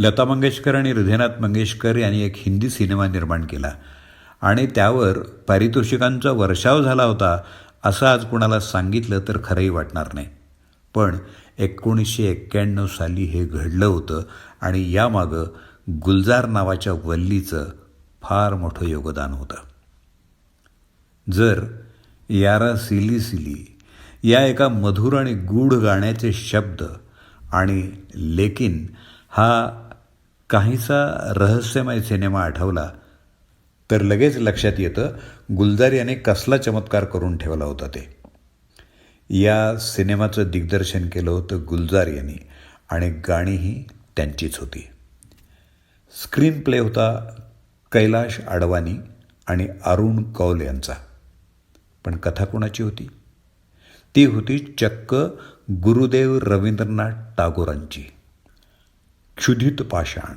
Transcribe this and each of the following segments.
लता मंगेशकर आणि हृदयनाथ मंगेशकर यांनी एक हिंदी सिनेमा निर्माण केला. आणि त्यावर पारितोषिकांचा वर्षाव झाला होता असं आज कुणाला सांगितलं तर खरंही वाटणार नाही. पण एकोणीसशे एक्क्याण्णव साली हे घडलं होतं आणि यामागं गुलजार नावाच्या वल्लीचं फार मोठं योगदान होतं. जर यारा सिली सिली या एका मधुर आणि गूढ गाण्याचे शब्द आणि लेकिन हा काहीसा रहस्यमय सिनेमा आठवला तर लगेच लक्षात येतं गुलजार याने कसला चमत्कार करून ठेवला होता ते. या सिनेमाचं दिग्दर्शन केलं होतं गुलजार यांनी आणि गाणीही त्यांचीच होती. स्क्रीन प्ले होता कैलाश आडवाणी आणि अरुण कौल यांचा. पण कथा कोणाची होती? ती होती चक्क गुरुदेव रवींद्रनाथ टागोरांची. क्षुधित पाषाण.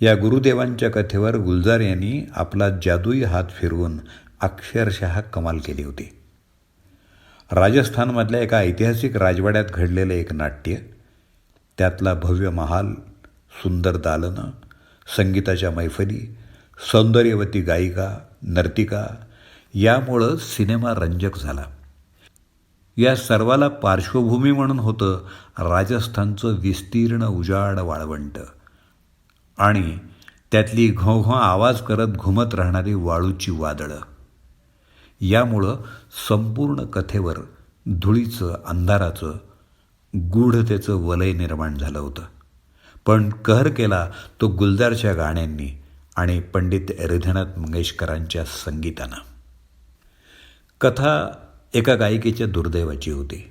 या गुरुदेवांच्या कथेवर गुलजार यांनी आपला जादुई हात फिरवून अक्षरशः कमाल केली होती. राजस्थानमधल्या एका ऐतिहासिक राजवाड्यात घडलेलं एक नाट्य त्यातला भव्य महाल सुंदर दालनं संगीताच्या मैफली सौंदर्यवती गायिका नर्तिका यामुळं सिनेमा रंजक झाला. या सर्वाला पार्श्वभूमी म्हणून होतं राजस्थानचं विस्तीर्ण उजाड वाळवंट. आणि त्यातली घोघ आवाज करत घुमत राहणारी वाळूची वादळं. यामुळं संपूर्ण कथेवर धुळीचं अंधाराचं गूढतेचं वलय निर्माण झालं होतं. पण कहर केला तो गुलजारच्या गाण्यांनी आणि पंडित हृदयनाथ मंगेशकरांच्या संगीतानं. कथा एका गायिकेच्या दुर्दैवाची होती.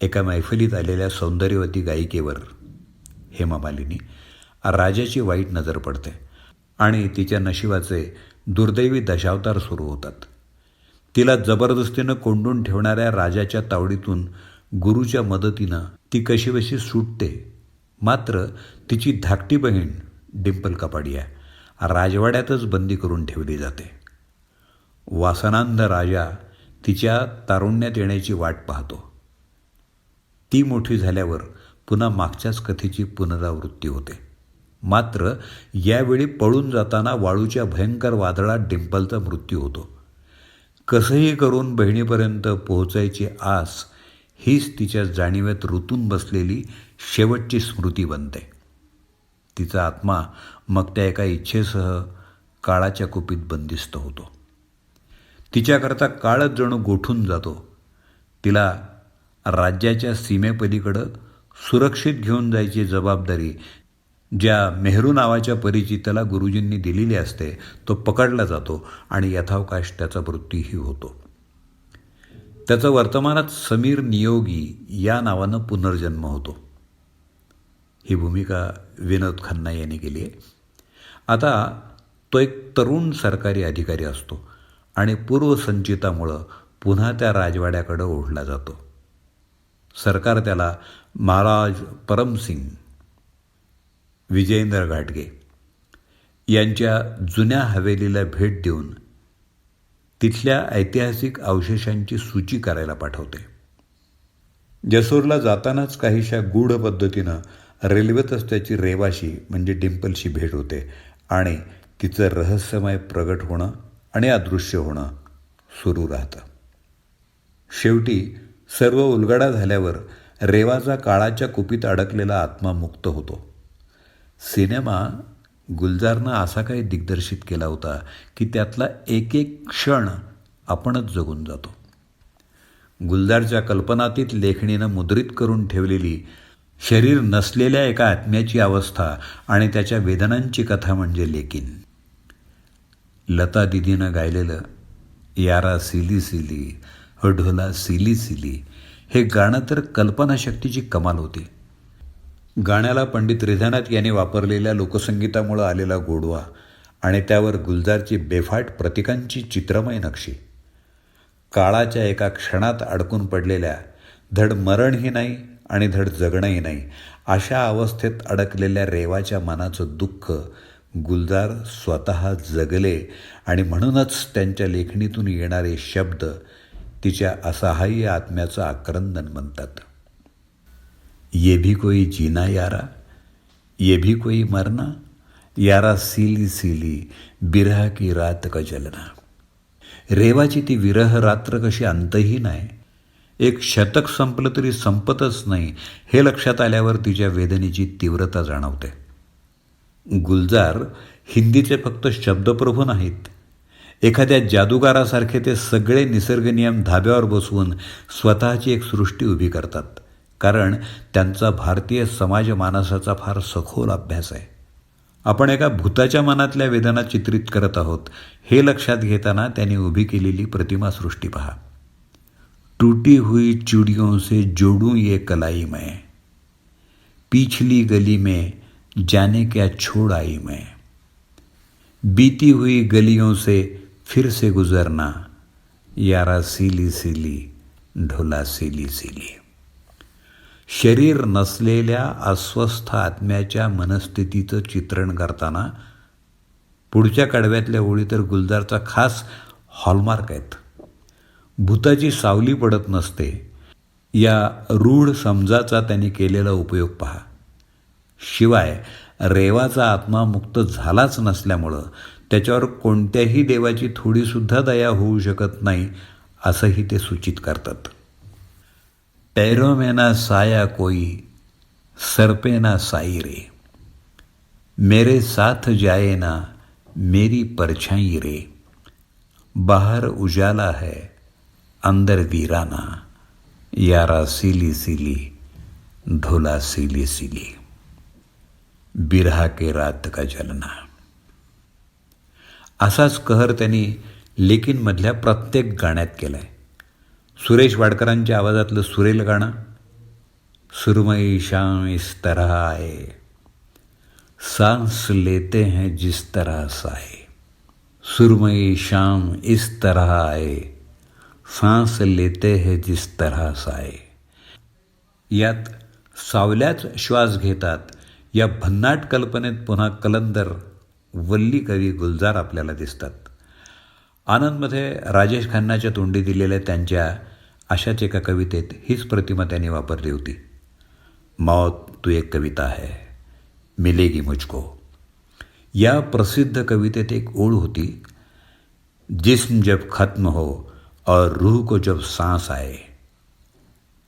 एका मैफलीत आलेल्या सौंदर्यवती गायिकेवर हेमा मालिनी राजाची वाईट नजर पडते आणि तिच्या नशिबाचे दुर्दैवी दशावतार सुरू होतात. तिला जबरदस्तीनं कोंडून ठेवणाऱ्या राजाच्या तावडीतून गुरुच्या मदतीनं ती कशीबशी सुटते मात्र तिची धाकटी बहीण डिंपल कपाडिया राजवाड्यातच बंदी करून ठेवली जाते. वासनांध राजा तिच्या तारुण्यात येण्याची वाट पाहतो. ती मोठी झाल्यावर पुन्हा मागच्याच कथेची पुनरावृत्ती होते. मात्र यावेळी पळून जाताना वाळूच्या भयंकर वादळात डिंपलचा मृत्यू होतो. कसंही करून बहिणीपर्यंत पोहोचायची आस हीच तिच्या जाणीवेत ऋतून बसलेली शेवटची स्मृती बनते. तिचा आत्मा मग त्या एका इच्छेसह काळाच्या कुपीत बंदिस्त होतो. तिच्याकरता काळच जणू गोठून जातो. तिला राज्याच्या सीमेपलीकडं सुरक्षित घेऊन जायची जबाबदारी ज्या मेहरू नावाच्या परिचिताला गुरुजींनी दिलेली असते तो पकडला जातो आणि यथावकाश त्याचा मृत्यूही होतो. त्याचा वर्तमानात समीर नियोगी या नावानं पुनर्जन्म होतो. ही भूमिका विनोद खन्ना यांनी केली आहे. आता तो एक तरुण सरकारी अधिकारी असतो. आणि पूर्वसंचितामुळं पुन्हा त्या राजवाड्याकडं ओढला जातो. सरकार त्याला महाराज परमसिंग विजयेंद्र घाटगे यांच्या जुन्या हवेलीला भेट देऊन तिथल्या ऐतिहासिक अवशेषांची सूची करायला पाठवते. जसूरला जातानाच काहीशा गूढ पद्धतीनं रेल्वेतच त्याची रेवाशी म्हणजे डिंपलशी भेट होते आणि तिचं रहस्यमय प्रगट होणं आणि अदृश्य होणं सुरू राहतं. शेवटी सर्व उलगडा झाल्यावर रेवाचा काळाच्या कुपीत अडकलेला आत्मा मुक्त होतो. सिनेमा गुलजारनं असा काही दिग्दर्शित केला होता की त्यातला एक एक क्षण आपणच जगून जातो. गुलजारच्या कल्पनातीत लेखणीनं मुद्रित करून ठेवलेली शरीर नसलेल्या एका आत्म्याची अवस्था आणि त्याच्या वेदनांची कथा म्हणजे लेखीन. लता दिदीनं गायलेलं यारा सिली सिली हढोला सिली सिली हे गाणं तर कल्पनाशक्तीची कमाल होती. गाण्याला पंडित रिझानाथ यांनी वापरलेल्या लोकसंगीतामुळं आलेला गोडवा आणि त्यावर गुलजारची बेफाट प्रतिकांची चित्रमय नक्षी. काळाच्या एका क्षणात अडकून पडलेल्या धड मरणही नाही आणि धड जगणंही नाही अशा अवस्थेत अडकलेल्या रेवाच्या मनाचं दुःख गुलजार स्वतः जगले आणि म्हणूनच त्यांच्या लेखणीतून येणारे शब्द तिच्या असहाय्य आत्म्याचं आक्रंदन म्हणतात. ये भी कोई जीना यारा ये भी कोई मरना यारा सीली सिली बिरह की रात का जलना. रेवाची ती विरह रात्र कशी अंतही नाही एक शतक संपलं तरी संपतच नाही हे लक्षात आल्यावर तिच्या वेदनेची तीव्रता जाणवते. गुलजार हिंदीचे फक्त शब्दप्रभू नाहीत. एखाद्या जादूगारासारखे ते सगळे निसर्गनियम धाब्यावर बसवून स्वतःची एक सृष्टी उभी करतात. कारण त्यांचा भारतीय समाज मानसाचा फार सखोल अभ्यास आहे. आपण एका भूताच्या मनातल्या वेदना चित्रित करत आहोत. हे लक्षात घेताना त्यांनी उभी केलेली प्रतिमा सृष्टी पहा. टूटी हुई चुडियों से जोडू ये कलाई मैं. पिछली गली में जाने क्या छोड़ आई मैं। बीती हुई गलियों से फिर से गुजरना यारा सीली सीली ढोला सीली सीली। शरीर नसलेल्या अस्वस्थ आत्म्याच्या मनस्थितीचं चित्रण करताना पुढच्या कडव्यातल्या ओळी तर गुलजारचा खास हॉलमार्क आहेत. भूताची सावली पडत नसते. या रूढ समजाचा त्यांनी केलेला उपयोग पहा. शिवाय रेवाचा आत्मा मुक्त झालाच नसल्यामुळं त्याच्यावर कोणत्याही देवाची थोडीसुद्धा दया होऊ शकत नाही असंही ते सूचित करतात. पैरोमेना साया कोई सर्पेना साई रे. मेरे साथ जाए ना मेरी परछाई रे. बाहर उजाला है अंदर वीराना. यारा सीली सीली धुला सीली सीली. बिरहा के रात का जलना। असाच कहर त्यांनी लेकिनमधल्या प्रत्येक गाण्यात केलाय. सुरेश वाडकरांच्या आवाजातलं सुरेल गाणं सुरमई शाम इस तरह आहे सांस लेते हैं जिस तरह साए सुरमई शाम इस तरह आए सांस लेते हैं जिस तरह साए। यात सावल्याच श्वास घेतात या भन्नाट कल्पनेत पुन्हा कलंदर वल्ली कवी गुलजार आपल्याला दिसतात. आनंदमध्ये राजेश खन्नाच्या तोंडी दिलेल्या त्यांच्या अशाच एका कवितेत हीच प्रतिमा त्यांनी वापरली होती. मौत तू एक कविता है मिलेगी मुझको. या प्रसिद्ध कवितेत एक ओळ होती जिस्म जब खत्म हो और रूह को जब सांस आए.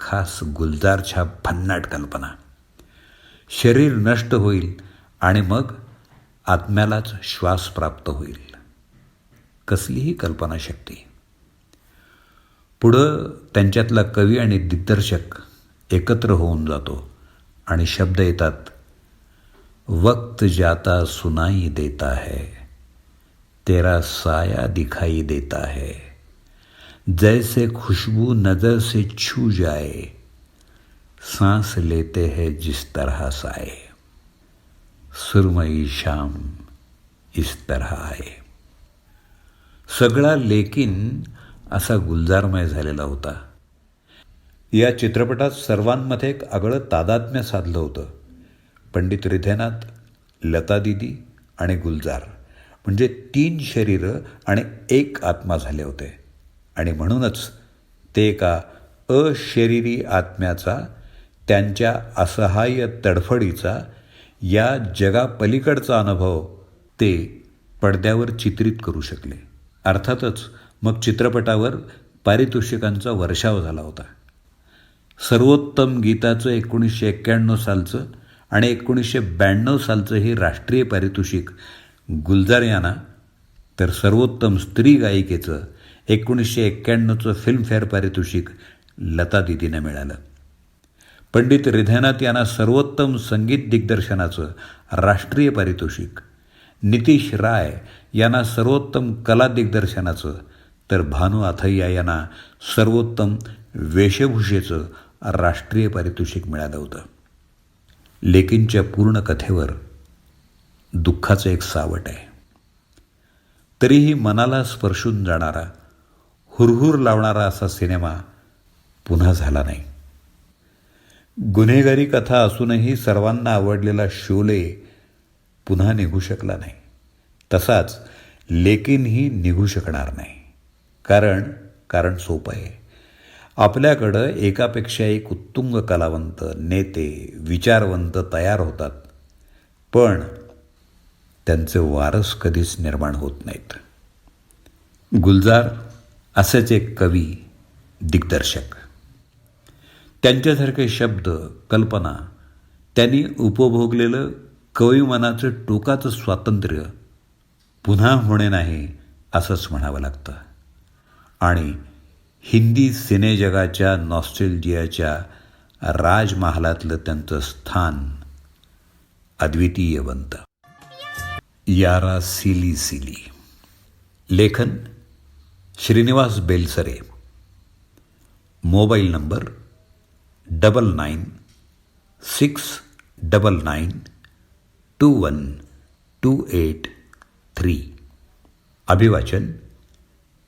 खास गुलजारच्या भन्नाट कल्पना. शरीर नष्ट होईल आणि मग आत्म्यालाच श्वास प्राप्त होईल. कसलीही कल्पनाशक्ती. पुढं त्यांच्यातला कवी आणि दिग्दर्शक एकत्र होऊन जातो आणि शब्द येतात वक्त जाता सुनाई देता है तेरा साया दिखाई देता है जैसे खुशबू नज़र से छू जाए सांस लेते हैं जिस तरह साए। सुरमई शाम इस तरह आए। सगळा लेकिन असा गुलजारमय झालेला होता। या चित्रपटात सर्वांमध्ये एक आगळं तादात्म्य साधलं होतं। पंडित हृदयनाथ लता दिदी आणि गुलजार। म्हणजे तीन शरीरं आणि एक आत्मा झाले होते। आणि म्हणूनच ते एका अशरीरी आत्म्याचा त्यांच्या असहाय्य तडफडीचा या जगापलीकडचा अनुभव ते पडद्यावर चित्रित करू शकले. अर्थातच मग चित्रपटावर पारितोषिकांचा वर्षाव झाला होता. सर्वोत्तम गीताचं एकोणीसशे एक्क्याण्णव सालचं आणि एकोणीसशे ब्याण्णव सालचं हे राष्ट्रीय पारितोषिक गुलजार यांना तर सर्वोत्तम स्त्री गायिकेचं एकोणीसशे एक्क्याण्णवचं फिल्मफेअर पारितोषिक लता दिदीनं मिळालं. पंडित हृदयनाथ यांना सर्वोत्तम संगीत दिग्दर्शनाचं राष्ट्रीय पारितोषिक. नितीश राय यांना सर्वोत्तम कला दिग्दर्शनाचं तर भानू आथय्या यांना सर्वोत्तम वेशभूषेचं राष्ट्रीय पारितोषिक मिळालं होतं. लेकिनच्या पूर्ण कथेवर दुःखाचं एक सावट आहे. तरीही मनाला स्पर्शून जाणारा हुरहुर लावणारा असा सिनेमा पुन्हा झाला नाही. गुन्हेगारी कथा असूनही सर्वांना आवडलेला शोले पुन्हा निघू शकला नाही. तसाच लेकिनही निघू शकणार नाही. कारण कारण सोपं आहे. आपल्याकडं एकापेक्षा एक उत्तुंग कलावंत नेते विचारवंत तयार होतात. पण त्यांचे वारस कधीच निर्माण होत नाहीत. गुलजार असेच एक कवी दिग्दर्शक. त्यांच्यासारखे शब्द कल्पना त्यांनी उपभोगलेलं कविमनाचं टोकाचं स्वातंत्र्य पुन्हा होणे नाही असंच म्हणावं लागतं. आणि हिंदी सिनेजगाच्या नॉस्टेलजियाच्या राजमहालातलं त्यांचं स्थान अद्वितीय बनतं. यारा सिली सिली. लेखन Shrinivas Belsare. Mobile number double nine six double nine two one two eight three अभिवाचन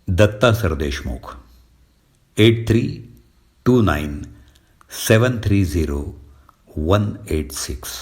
Datta Sardeshmukh eight three two nine seven three zero one eight six